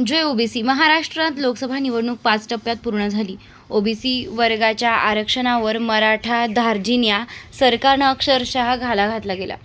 जय OBC महाराष्ट्रात लोकसभा निवडणूक पाच टप्प्यात पूर्ण झाली. ओबीसी वर्गाच्या आरक्षणावर मराठा धार्जिन्या सरकारनं अक्षरशः घाला घातला गेला.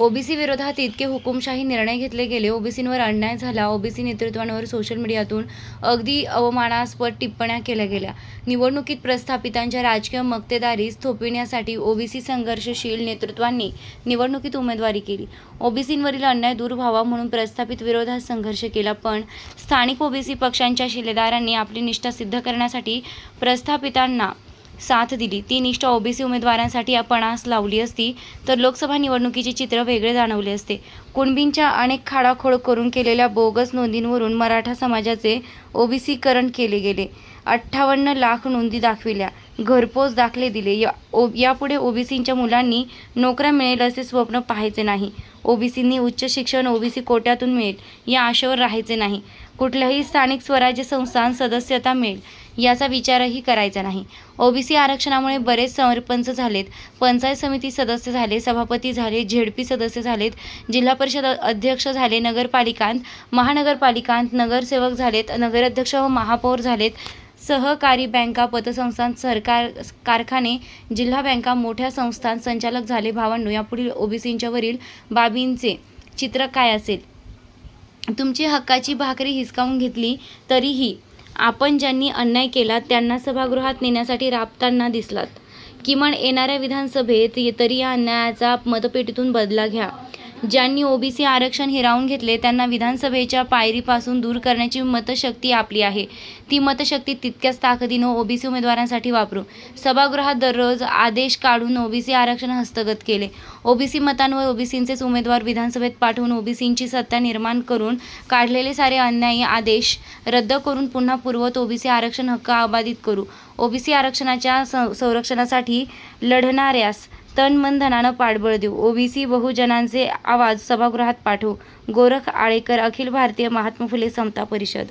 ओबीसी विरोधात इतके हुकुमशाही निर्णय घेतले गेले. ओबीसींवर अन्याय झाला. ओबीसी नेतृत्वांवर सोशल मीडियातून अगदी अवमानास्पद टिप्पण्या केल्या गेल्या. निवडणुकीत प्रस्थापितांच्या राजकीय मक्तेदारीस थोपविण्यासाठी ओबीसी संघर्षशील नेतृत्वांनी निवडणुकीत उमेदवारी केली. ओबीसींवरील अन्याय दूर व्हावा म्हणून प्रस्थापित विरोधात संघर्ष केला पण स्थानिक ओबीसी पक्षांच्या शिलेदारांनी आपली निष्ठा सिद्ध करण्यासाठी प्रस्थापितांना साथ दिली. ती निष्ठा ओबीसी उमेदवारांसाठी आपणास लावली असती तर लोकसभा निवडणुकीचे चित्र वेगळे जाणवले असते. कुणबींच्या अनेक खाडाखोड करून केलेल्या बोगस नोंदींवरून मराठा समाजाचे ओबीसीकरण केले गेले. अठ्ठावन्न लाख नोंदी दाखविल्या. घरपोच दाखले दिले. या ओ यापुढे ओबीसींच्या मुलांनी नोकऱ्या मिळेल असे स्वप्न पाहायचे नाही. ओबीसींनी उच्च शिक्षण ओबीसी कोट्यातून मिळेल या आशेवर राहायचे नाही. कुठल्याही स्थानिक स्वराज्य संस्थान सदस्यता मिळेल याचा विचारही करायचा नाही. ओबीसी आरक्षणामुळे बरेच सरपंच झालेत. पंचायत समिती सदस्य झाले सभापती झाले झेडपी सदस्य झालेत जिल्हा परिषद अध्यक्ष झाले नगरपालिकांत महानगरपालिकांत नगरसेवक झालेत नगराध्यक्ष व महापौर झालेत. सहकारी बँका पतसंस्थान सरकार कारखाने जिल्हा बँका मोठ्या संस्थांत संचालक झाले भावांनो. यापुढील ओबीसींच्या वरील बाबींचे चित्र काय असेल? तुमची हक्काची भाकरी हिसकावून घेतली तरीही आपण ज्यांनी अन्याय केला त्यांना सभागृहात नेण्यासाठी राबताना दिसलात. किमान येणाऱ्या विधानसभेत तरी या अन्यायाचा मतपेटीतून बदला घ्या. ज्यांनी ओबीसी आरक्षण हिरावून घेतले त्यांना विधानसभेच्या पायरीपासून दूर करण्याची मतशक्ती आपली आहे. ती मतशक्ती तितक्याच ताकदीनं ओबीसी उमेदवारांसाठी वापरू सभागृहात दररोज आदेश काढून ओबीसी आरक्षण हस्तगत केले. ओबीसी मतांवर ओबीसींचेच उमेदवार विधानसभेत पाठवून ओबीसींची सत्ता निर्माण करून काढलेले सारे अन्यायी आदेश रद्द करून पुन्हा पूर्वत ओबीसी आरक्षण हक्क अबाधित करू. ओबीसी आरक्षणाच्या संरक्षणासाठी लढणाऱ्यास तन मन धनानं पाठबळ देऊ. ओबीसी बहुजनांचे आवाज सभागृहात पाठवू. गोरख आळेकर अखिल भारतीय महात्मा फुले समता परिषद.